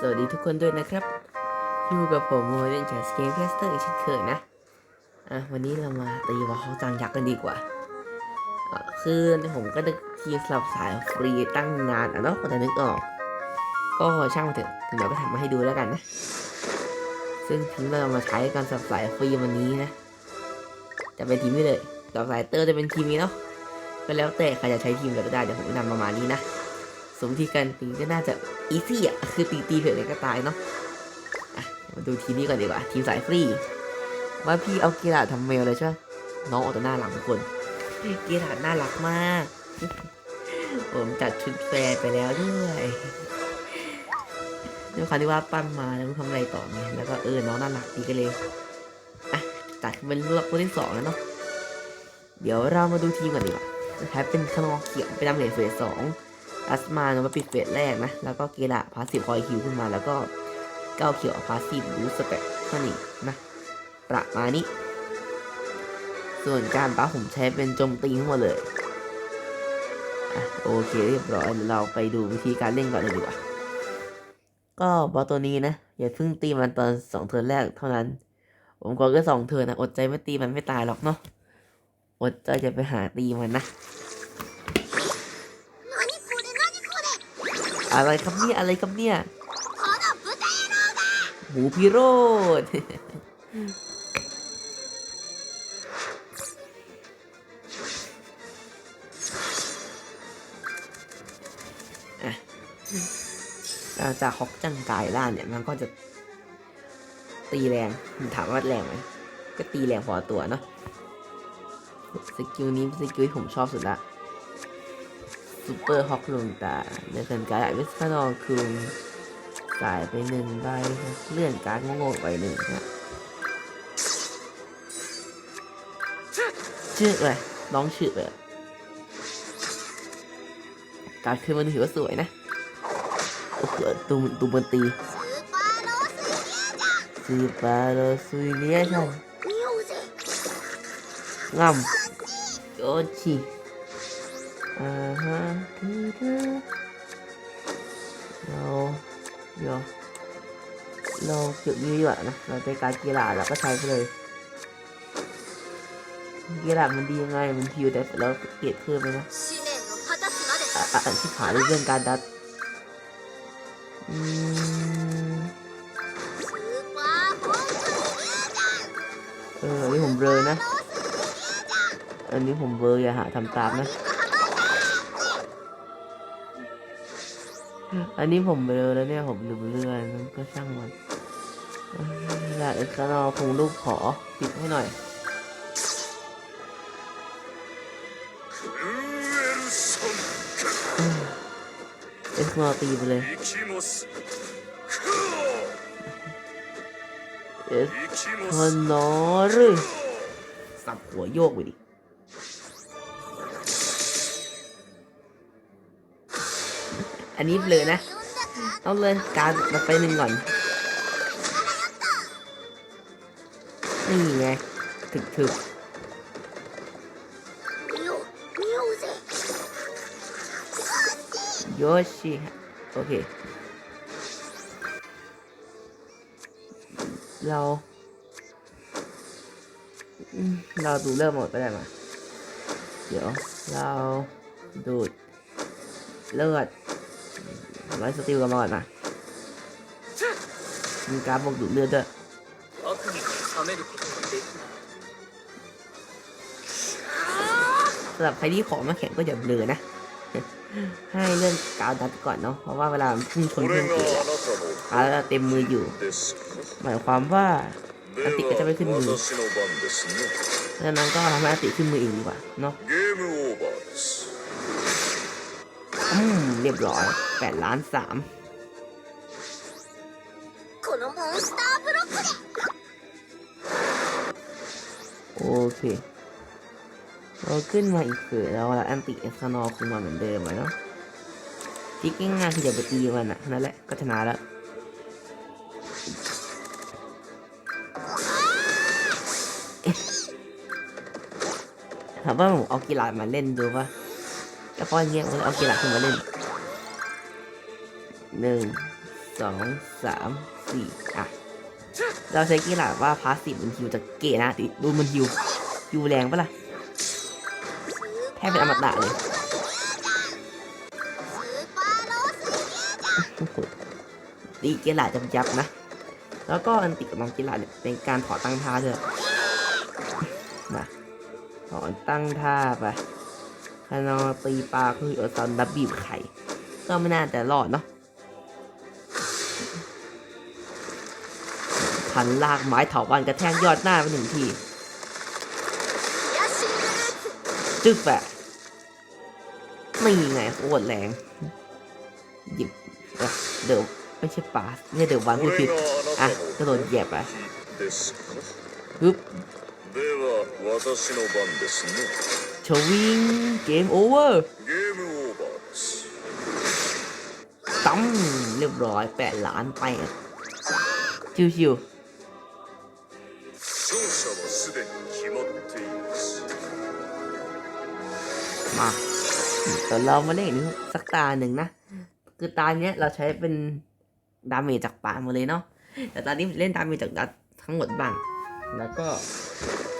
สวัสดีทุกคนด้วยนะครับ อยู่กับผมโมเดนจากสเกมแคสเตอร์อีกเช่นเคยนะ อะวันนี้เรามาตีวอลเขาจังยักษ์กันดีกว่าอะคือผมก็นึกทีมสลับสายฟรีตั้งนานอะเนาะกว่นึกออก ก็ช่างมันเถอะถึงเราก็ทำมาให้ดูแล้วกันนะ ซึ่งทีมเรามาใช้การสลับสายฟรีวันนี้นะ จะเป็นทีมนี้เลยสลับสายเตอร์จะเป็นทีมนี้เนาะก็แล้วแต่ใครจะใช้ทีมอะไรก็ได้เดี๋ยวผมแนะนำประมาณนี้นะ สมที่การตีก็น่าจะอีซี่อะคือตีตีเผื่ออะไรก็ตายเนาะะมาดูทีมนี้ก่อนดีกว่า ทีมสายฟรี ว่าพี่เอากีฬาทำเมลเลยใช่ไหมน้องออกตัวหน้าหลังทุกคนกีฬาน่ารักมาก ผมจัดชุดแฟร์ไปแล้วด้วยด้วยความที่ว่าปั้นมาแล้วทำอะไรต่อไงแล้วก็เออน้องน่ารักดีกันเลยอะจัดเป็นลูกคนที่สองแล้วเนาะเดี๋ยวเรามาดูทีมก่อนดีกว่านะครับเป็นขนองเขียวไปดำเหรียญเฟสสอง อัสมานมาปิดเฟสแรกนะ แล้วก็เกละพาสซีฟคอยคิวขึ้นมาแล้วก็เก้าเขียวพาสซีฟบูสเตตเท่านี้นะ ประมาณนี้ ส่วนการป้าผมใช้เป็นโจมตีทั้งหมดเลยอะโอเคเรียบร้อยเราไปดูวิธีการเล่นก่อนเลยดีกว่า ก็บอตัวนี้นะ อย่าเพิ่งตีมันตอนสองเทิร์นแรกเท่านั้น ผมก็แค่สองเทิร์นนะอดใจไม่ตีมันไม่ตายหรอกเนาะอดใจจะไปหาตีมันนะ อะไรครับเนี่ยอะไรครับเนี่ยหมูพิโรธอะหลังจากฮอกจังกายล่าเนี่ยมันก็จะ ตีแรงถามว่าแรงไหมก็ตีแรงพอตัวเนาะสกิลนี้สกิลที่ผมชอบสุดละ ซูเปอร์ฮอกลงตาในการการ์ดวิสคานอคืนจ่ายไปหนึ่งใบเลื่อนการ์ดโง่ๆไปหนึ่งนะชื่อเลยน้องชื่อเลยการดคืนมันถือว่าสวยนะโอ้โหตูมตูมันตีซูปาโรซุยเลียชันง่ำโอชิ เราเดี๋ยวเราเก็บดีกว่านะ เราใช้การกีฬาแล้วก็ใช้ไปเลยกีฬามันดียังไง มันฮิวแต่เราเก็บเพิ่มไปนะอันที่ขาเรื่องการดัดอืมเอออันนี้ผมเบลอนะ อันนี้ผมเบลออย่าหาทำตามนะ อันนี้ผมเบลอแล้วเนี่ยผมลืมเรื่อนั่นก็ช่างมันลาเอ็กซ์นอคงรูปขอปิดให้หน่อยเอ็กซ์นาตีไปเลยเอ็กซ์นอร์สับหัวโยกไปดิ อันนี้เลยนะ ต้องเลยการเราไปหนึ่งก่อน นี่ไง ถึกถึกโยชิโอเค เราเราดูเริ่มหมดไปได้มา เดี๋ยว เราดูดเลือด ไล่สติลกันมาก่อนนะมีการบวกดูเลือดด้วยสำหรับใครที่ของมาแข็งก็อย่าเบลอนะ ให้เลื่อนกาวดัดก่อนเนาะ เพราะว่าเวลาพุ่งชนเพื่อนตีอะแล้วเต็มมืออยู่ หมายความว่าอัติก็จะไม่ขึ้นมือดังนั้นก็ทำให้อัติขึ้นมือเองดีกว่าเนาะ เรียบร้อยแปดล้านสามโอเค เราขึ้นมาอีกคือเราแอนติเอสคานอคูนมาเหมือนเดิมไลยเนาะจิกง่ายๆคืออย่าไปตีมันอะนั่นแหละก็ชนะแล้วถามว่าผมเอากีฬามาเล่นดูปะ แล้วก็เรียเอากีฬาขึ้นมาเล่นหนึ่งสองสามสี่อะ เราใช้กีฬาว่าพาสซีฟบนฮิวจะเกะนะติดูบนฮิวฮิวแรงปะล่ะแทบเป็นอมตะเลยตีกีฬาจำยับนะ แล้วก็อันติกับมังกีฬาเนี่ยเป็นการถอดตั้งท่าเถอะนะถอดตั้งท่าไป คานาตีปลาคือเอาตอนดับบีบไข่ ก็ไม่น่าจะรอดเนาะพันลากไม้เถาวันกระแทกยอดหน้าไปหนึ่งที จึกแปะไม่ยัไงโคตรแรงหยิบเดี๋ยวไม่ใช่ปลาเนี่ยเดี๋ยววันพูดผิดอะก็โดนเหยียบไปปึ๊บ ชวิงเกมโอเวอร์ตั้งเรียบร้อยแปดล้านไปชิวๆมาตอนเรามาเล่นนึงสักตาหนึ่งนะ คือตาเนี้ยเราใช้เป็นดาเมจจากป่ามาเลยเนาะแต่ตอนนี้เล่นดาเมจจากดัดทั้งหมดบ้าง แล้วก็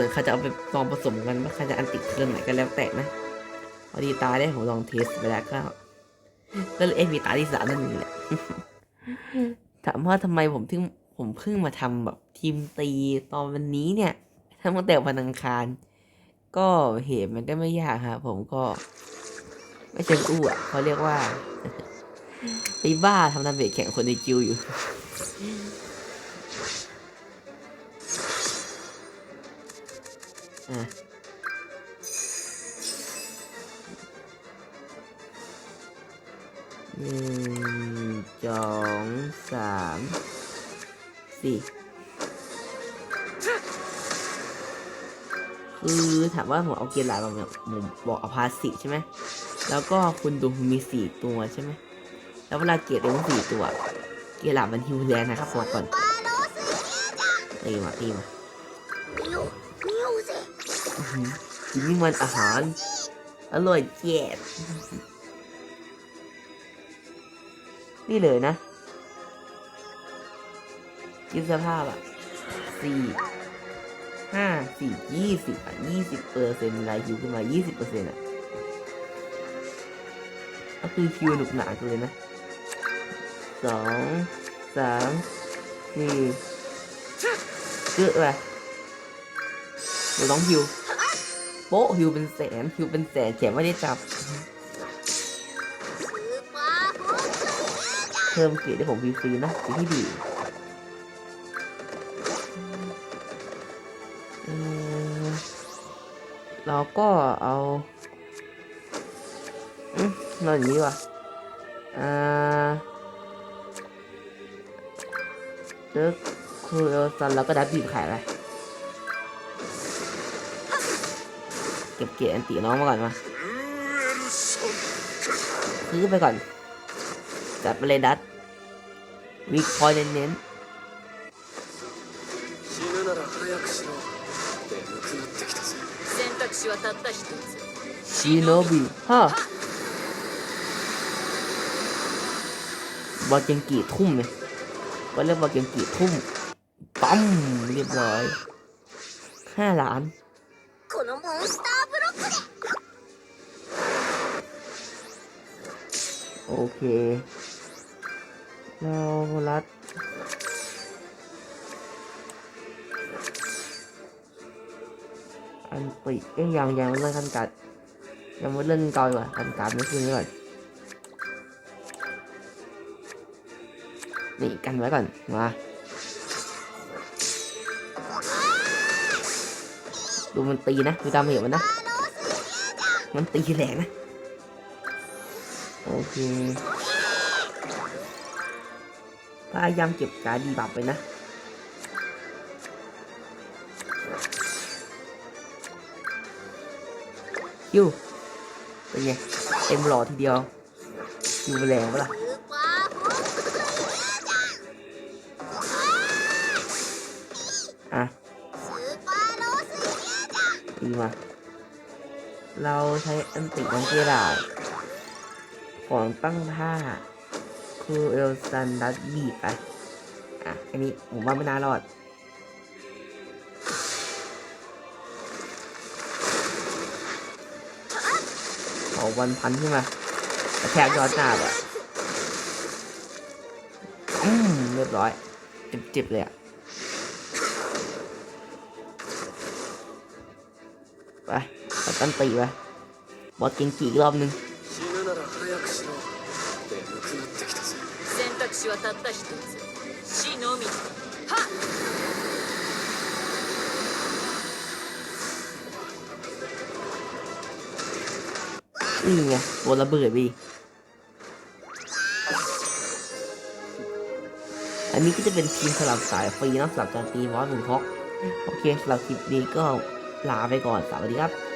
ส่วนใครจะเอาไปลองผสมกันว่าใครจะอันติเครื่องไหนก็แล้วแต่นะพอดีตาได้ผมลองเทสไปแล้วก็ก็เลยเอ็มีตาที่สามนั่นเองแหละถามว่าทำไมผมถึงผมเพิ่งมาทำแบบทีมตีตอนวันนี้เนี่ยทำตั้งแต่วันอังคาร ก็เหตุมันก็ไม่ยากครับผมก็ ไม่เชิงอู้อะเขาเรียกว่าไปบ้าทำดาเมจแข่งคนในจิวอยู่ อะหนึ่งสองสามสี่คือถามว่าผมเอาเกียร์หลายมาแบบผมบอกเอาพาสสิใช่ไหม แล้วก็คุณดูมีสี่ตัวใช่ไหม แล้วเวลาเกียร์เต็มสี่ตัว เกียร์หลามันฮิวแรงนะครับบอกก่อนตีมาตีมา กินนี่มันอาหาร อร่อยเจ็ดนี่เลยนะคิดสภาพอะสี่ห้าสี่ยี่สิบอะยี่สิบเปอร์เซ็นต์รายคิวขึ้นมายี่สิบเปอร์เซ็นต์อะก็คือคิวหนุกหนาจังเลยนะสองสามสี่เยอะไปเดี๋ยวน้องฮิว โป๊ะฮิวเป็นแสนฮิวเป็นแสนแขกไม่ได้จับ เพิ่มเกรดให้ผมฟรีๆนะสิที่ดีเราก็เอานอนอย่างนี้ว่ะอ่าเจอคือเราซันเราก็ดับบีบขายไป เก็บเกียรนตีน้องมาก่อนมาคือไปก่อน จัดไปเลยดัตวิกพอยเน้นชิโนบิฮะบอเกงกีทุ่มเลยก็เรียกบอเกงกีทุ่มปั๊มเรียบร้อยห้าล้าน このモンスターブロックで โอเค เรารัด อันปิเอ้ยยังยังไม่เล่นกันกัด ยังไม่เล่นกอยว่ะกันกัดไม่ขึ้นไว้ก่อน นี่กันไว้ก่อน มา ดูมันตีนะดูดาเมจมันนะ มันตีแรงนะ โอเคพยายามเก็บการดีบับไปนะยูเป็นไงเต็มหลอดทีเดียวยูแรงปะล่ะีมา เราใช้อันติของเกราของตั้งท่าคคูเอลซันดัตบีไปอะ อันนี้ผมว่าไม่น่ารอดเอาวันพันขึ้นมาแทกยอดหน้าแบบอืมเรียบร้อย เจ็บๆเลยอะ ไปตัดตันตีไปบอสกินขี่รอบนึงนี่ไงโดนระเบิดไปอันนี้ก็จะเป็นทีมสลับสายฟรีนะสลับการตีมอสหนึ่งอกโอเคสลับคลิปนี้ก็ ลาไปก่อนสวัสดีครับ